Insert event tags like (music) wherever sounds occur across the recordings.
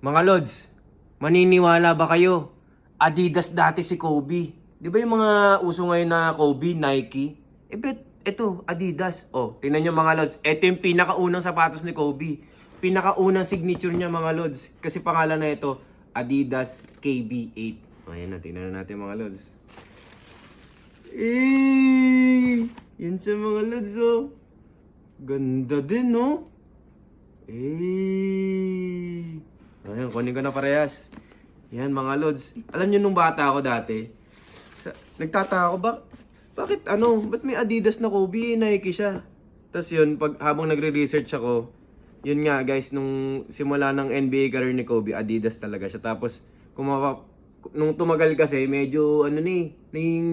Mga Lods, maniniwala ba kayo? Adidas dati si Kobe. Di ba yung mga uso ngayon na Kobe, Nike? Eh bet, ito, Adidas. Oh, tingnan nyo mga Lods. Ito yung pinakaunang sapatos ni Kobe. Pinakaunang signature niya mga Lods. Kasi pangalan na ito, Adidas KB8. Oh, Ayan na, tingnan na natin mga Lods. Eh, yan sa mga Lods oh. Ganda din no? Eh. Ayun, kunin ko na parehas. Yan mga lods. Alam niyo nung bata ako dati, sa, nagtataka ako, bak, bakit ano, ba't may Adidas na Kobe, Nike siya? Tapos yun, pag, habang nagre-research ako, yun nga guys, nung simula ng NBA career ni Kobe, Adidas talaga siya. Tapos, kumapa, nung tumagal kasi, medyo ano ni, naging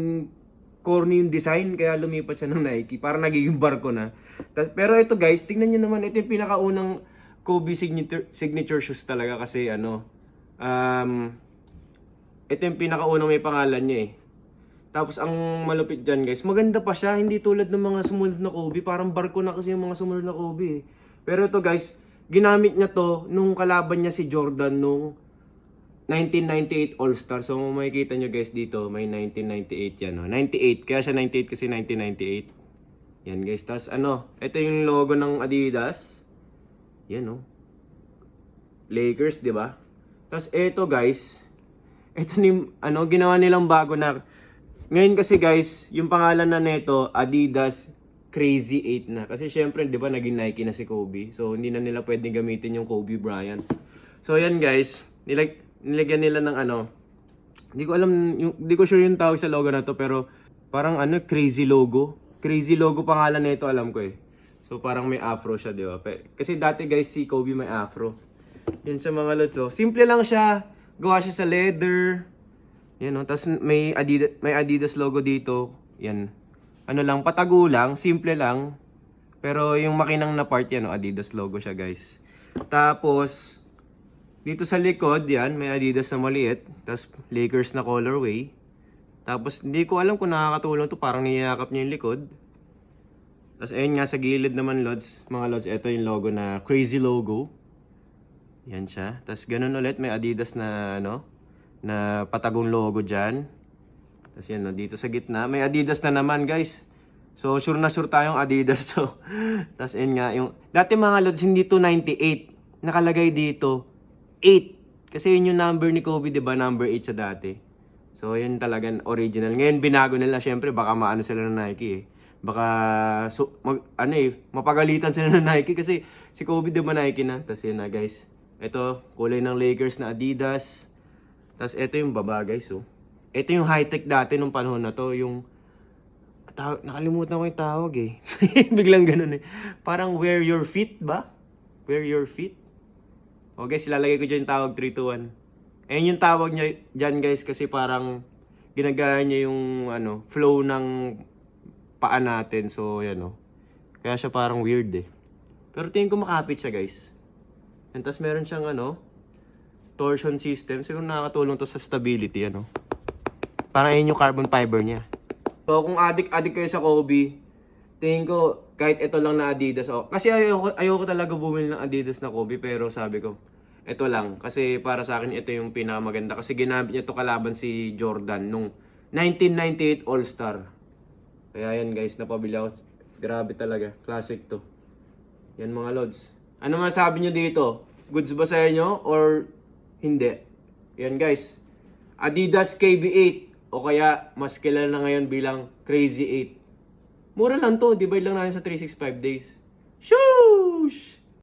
corny yung design, kaya lumipat siya ng Nike. Parang nagiging barko na. Tas, pero ito guys, tingnan nyo naman, ito yung pinakaunang Kobe signature, signature shoes talaga kasi ano, um, ito yung pinakaunang may pangalan niya eh. Tapos ang malupit dyan guys, maganda pa siya, hindi tulad ng mga sumunod na Kobe. Parang barko na kasi yung mga sumunod na Kobe eh. Pero ito guys, ginamit niya to nung kalaban niya si Jordan nung 1998 All-Star. So makikita nyo guys dito, may 1998 yan. Oh. 98, kaya siya 98 kasi 1998. Yan guys, tapos ano, ito yung logo ng Adidas. Yan oh. Lakers, di ba? Tapos ito guys, ito ni ano ginawa nilang bago na ngayon kasi guys, yung pangalan na nito Adidas Crazy 8 na. Kasi syempre, 'di ba, naging Nike na si Kobe. So hindi na nila pwedeng gamitin yung Kobe Bryant. So yan guys, nilag nilagyan nila ng ano. Hindi ko alam yung hindi ko sure yung tawag sa logo na to pero parang ano crazy logo. Crazy logo pangalan nito alam ko eh. So parang may afro siya, 'di ba? Kasi dati guys si Kobe may afro. Yan sa mga lods. So, simple lang siya. Gawa siya sa leather. Yan oh. Tapos may Adidas, may Adidas logo dito. Yan. Ano lang, patago lang. Simple lang. Pero yung makinang na part yan, oh, Adidas logo siya guys. Tapos, dito sa likod, yan, may Adidas na maliit. Tapos, Lakers na colorway. Tapos, hindi ko alam kung nakakatulong to. Parang niyakap niya yung likod. Tapos, ayun nga, sa gilid naman, Lods. Mga Lods, ito yung logo na crazy logo. Yan siya. Tapos ganun ulit, may Adidas na ano, na patagong logo dyan. Tapos yan, dito sa gitna, may Adidas na naman guys. So sure na sure tayong Adidas (laughs) to. Tapos yun nga, yung, dati mga lods, hindi to 98. Nakalagay dito, 8. Kasi yun yung number ni Kobe, di ba? Number 8 sa dati. So yun talagang original. Ngayon binago nila, syempre baka maano sila ng Nike eh. Baka so, mag, ano eh, mapagalitan sila ng Nike kasi si Kobe di ba Nike na? Tapos yun na guys. Ito, kulay ng Lakers na Adidas. Tapos ito yung baba guys, oh. Ito yung high-tech dati nung panahon na to, yung taw- nakalimutan ko yung tawag eh. (laughs) Biglang ganun eh. Parang wear your feet ba? Wear your feet? O guys, ilalagay ko dyan yung tawag 321. Ayun yung tawag niya dyan guys kasi parang ginagaya niya yung ano, flow ng paa natin. So, yan o. Kaya siya parang weird eh. Pero tingin ko makapit siya guys. And tas meron siyang ano, torsion system. Siguro nakakatulong to sa stability, ano. Parang yun yung carbon fiber niya. So kung adik-adik kayo sa Kobe, tingin ko kahit ito lang na Adidas. Oh, kasi ayoko, ayoko talaga bumili ng Adidas na Kobe pero sabi ko, ito lang. Kasi para sa akin ito yung pinakamaganda. Kasi ginamit niya to kalaban si Jordan nung 1998 All-Star. Kaya yan guys, napabili ako. Grabe talaga. Classic to. Yan mga lods. Ano masabi nyo dito? Goods ba sa inyo or hindi? Yan guys. Adidas KB8 o kaya mas kilala na ngayon bilang Crazy 8. Mura lang to, di ba lang natin sa 365 days? Shoosh!